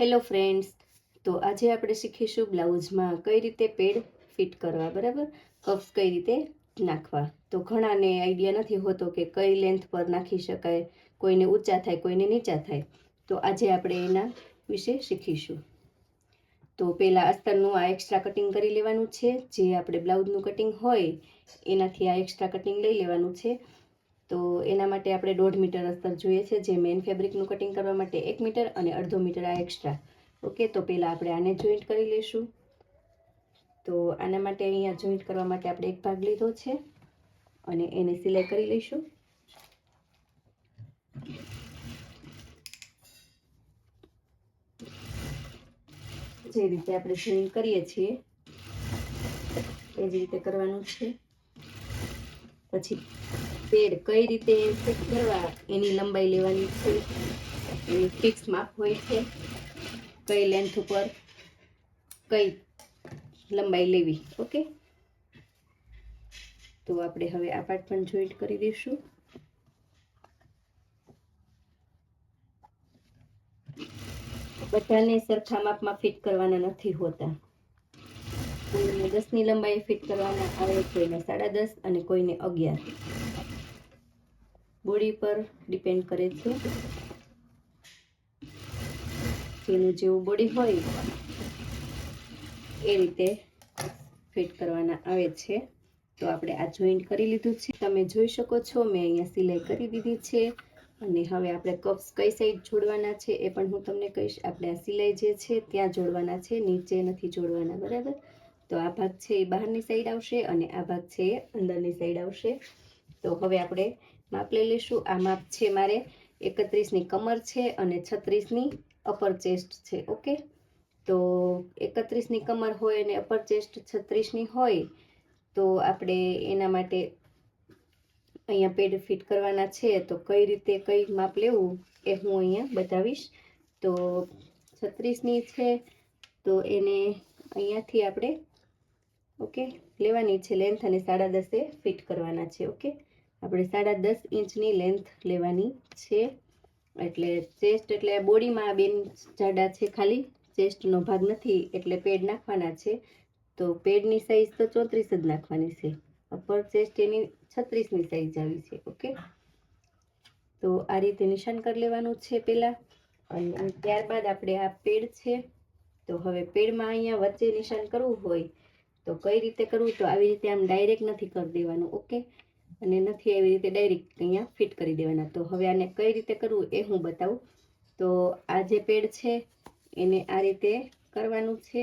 Hello friends તો આજે આપણે શીખીશું બ્લાઉઝમાં કઈ રીતે પેડ ફિટ કરવા, બરાબર? કફ કઈ રીતે નાખવા? તો ઘણાને આઈડિયા નથી હોતો કે કઈ લેન્થ પર નાખી શકાય, કોઈને ઊંચા થાય, કોઈને નીચા થાય. તો આજે આપણે એના વિશે શીખીશું. તો પહેલાં અસ્તરનું આ એક્સ્ટ્રા કટિંગ કરી લેવાનું છે. જે આપણે બ્લાઉઝનું કટિંગ હોય, એનાથી આ એક્સ્ટ્રા કટિંગ લઈ લેવાનું છે. તો એના માટે આપણે દોઢ મીટર અસ્તર જોઈએ છે, જે મેઇન ફેબ્રિકનું કટિંગ કરવા માટે એક મીટર અને અડધો મીટર આ એક્સ્ટ્રા ઓકે તો પહેલાં આપણે આને જોઈન્ટ કરી લઈશું. તો આના માટે અહીંયા જોઈન્ટ કરવા માટે આપણે એક ભાગ લીધો છે અને એને સિલાઈ કરી લઈશું. જે રીતે આપણે જોઈન્ટ કરીએ છીએ, એ જ રીતે કરવાનું છે. પછી પેડ કઈ રીતે સેટ કરવા એની લંબાઈ લેવાની છે, એની ફિક્સ માપ હોય છે, કઈ લેન્થ ઉપર કઈ લંબાઈ લેવી ઓકે તો આપણે હવે આ પાર્ટ પણ જોઈન્ટ કરી દઈશું. બધાને સરખા માપમાં ફિટ કરવાના નથી હોતા. કોઈને દસની લંબાઈ ફિટ કરવાના આવે, કોઈને સાડા દસ અને કોઈને અગિયાર. બોડી પર ડિપેન્ડ કરે છે. જેનું જેવું બોડી હોય, એ રીતે ફિટ કરવાના આવે છે. તો આપણે આ જોઈન્ટ કરી લીધું છે. તમે જોઈ શકો છો, મેં અહીંયા સિલાઈ કરી દીધી છે. અને હવે આપણે કપ્સ કઈ સાઈડ જોડવાના છે એ પણ હું તમને કહીશ. આપણે આ સિલાઈ જે છે, ત્યાં જોડવાના છે, નીચે નથી જોડવાના, બરાબર? તો આ ભાગ છે એ બહારની સાઈડ આવશે અને આ ભાગ છે એ અંદરની સાઈડ આવશે. તો હવે આપણે માપ લઈ લઈશું. આ માપ છે મારે એકત્રીસની કમર છે અને છત્રીસની અપર ચેસ્ટ છે, ઓકે? તો એકત્રીસની કમર હોય અને અપર ચેસ્ટ છત્રીસની હોય, તો આપણે એના માટે અહીંયા પેડ ફિટ કરવાના છે. તો કઈ રીતે કઈ માપ લેવું એ હું અહીંયા બતાવીશ. તો છત્રીસની છે, તો એને અહીંયાથી આપણે ઓકે? લેવાની છે લેન્થ અને સાડા દસે ફિટ કરવાના છે, ઓકે? આપણે સાડા દસ ઇંચની લેન્થ લેવાની છે. એટલે ચેસ્ટ એટલે બોડીમાં બેન જાડા છે ખાલી. ચેસ્ટનો ભાગ નથી, એટલે પેડ નાખવાના છે. તો પેડની સાઈઝ તો ચોત્રીસ જ નાખવાની છે. અપર ચેસ્ટ એની છત્રીસની સાઈઝ આવી છે, ઓકે? તો આ રીતે નિશાન કરી લેવાનું છે પહેલાં અને ત્યારબાદ આપણે આ પેડ છે. તો હવે પેડમાં અહીંયા વચ્ચે નિશાન કરવું હોય તો કઈ રીતે કરવું તો આવી રીતે આમ ડાયરેક્ટ નથી કરી દેવાનું ઓકે અને નથી એવી રીતે ડાયરેક્ટ અહીંયા ફિટ કરી દેવાના. તો હવે આને કઈ રીતે કરવું એ હું બતાવું. તો આ જે પેડ છે, એને આ રીતે કરવાનું છે.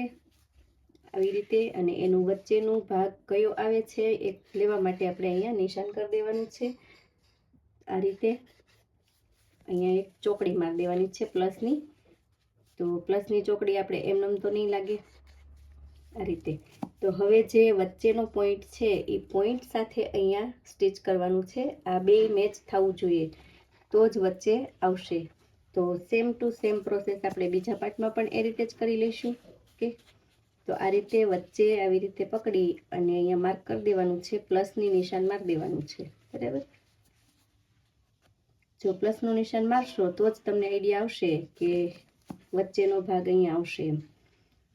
આવી રીતે અને એનું વચ્ચેનું ભાગ કયો આવે છે એ લેવા માટે આપણે અહીંયા નિશાન કરી દેવાનું છે. આ રીતે અહીંયા એક ચોકડી મારી દેવાની છે પ્લસની. તો પ્લસની ચોકડી આપણે એમનેમ તો નહીં લાગે. આ રીતે. તો હવે જે વચ્ચેનો પોઈન્ટ છે, એ પોઈન્ટ સાથે અહીંયા સ્ટિચ કરવાનું છે. આ બે મેચ થવું જોઈએ. તો જ વચ્ચે આવશે. તો સેમ ટુ સેમ પ્રોસેસ આપણે બીજા પાર્ટમાં પણ એ રીતે જ કરી લઈશું. ઓકે તો આ રીતે વચ્ચે આવી રીતે પકડી અને અહીંયા માર્ક કરી દેવાનું છે. પ્લસની નિશાન મારી દેવાનું છે. બરાબર? જો પ્લસનું નિશાન મારશો તો જ તમને આઈડિયા આવશે કે વચ્ચેનો ભાગ અહીંયા આવશે એમ.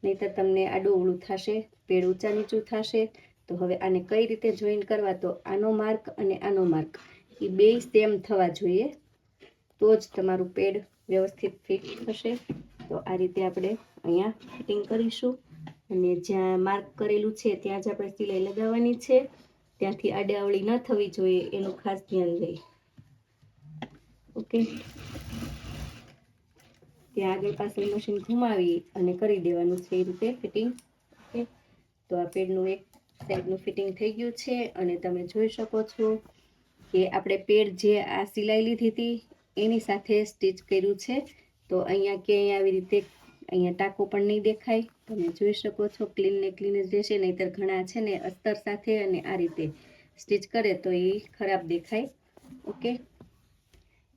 નહીંતર તમને આડું અવળું થશે, પેડ ઊંચા નીચું થશે. તો હવે આને કઈ રીતે જોઈન કરવા? તો આનો માર્ક અને આનો માર્ક એ બે સેમ થવા જોઈએ. તો જ તમારું પેડ વ્યવસ્થિત ફિટ થશે. તો આ રીતે આપણે અહીંયા ફિટિંગ કરીશું. અને જ્યાં માર્ક કરેલું છે, ત્યાં જ આપણે સિલાઈ લગાવવાની છે. ત્યાંથી આડાવળી ન થવી જોઈએ, એનું ખાસ ધ્યાન રહે ઓકે ત્યાં આગળ પાછળ મશીન ઘુમાવી અને કરી દેવાનું છે એ રીતે ફિટિંગ ઓકે તો આ પેડનું એક સાઈડનું ફિટિંગ થઈ ગયું છે અને તમે જોઈ શકો છો કે આપણે પેડ જે આ સિલાઈ લીધી હતી એની સાથે સ્ટિચ કર્યું છે. તો અહીંયા ક્યાંય આવી રીતે અહીંયા ટાંકો પણ નહીં દેખાય. તમે જોઈ શકો છો ક્લીન ને ક્લીન જ રહેશે, નહીંતર ઘણા છે ને અસ્તર સાથે અને આ રીતે સ્ટિચ કરે તો એ ખરાબ દેખાય. ઓકે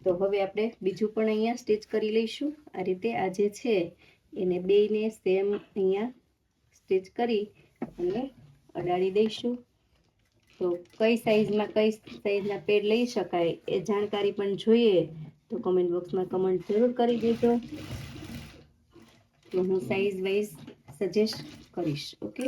તો હવે આપણે બીજું પણ અહીંયા સ્ટિચ કરી લઈશું. આ રીતે આ જે છે, એને બેને સેમ અહીંયા સ્ટિચ કરી અને અડાડી દઈશું. તો કઈ સાઈઝમાં કઈ સાઈઝના પેડ લઈ શકાય એ જાણકારી પણ જોઈએ તો કમેન્ટ બોક્સમાં કમેન્ટ જરૂર કરી દેજો. તો હું સાઈઝ વાઇઝ સજેસ્ટ કરીશ ઓકે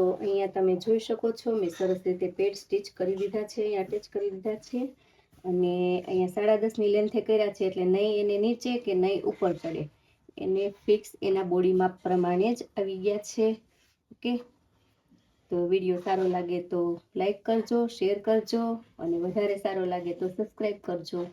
તો અહીંયા તમે જોઈ શકો છો, મેં સરસ રીતે પેડ સ્ટીચ કરી દીધા છે, અહીંયા અટેચ કરી દીધા છે. અને અહીંયા સાડા દસની લેન્થે કર્યા છે, એટલે નહીં એને નીચે કે નહીં ઉપર ચડે. એને ફિક્સ એના બોડી માપ પ્રમાણે જ આવી ગયા છે. ઓકે તો વીડિયો સારો લાગે તો લાઈક કરજો શેર કરજો, અને વધારે સારો લાગે તો સબસ્ક્રાઈબ કરજો.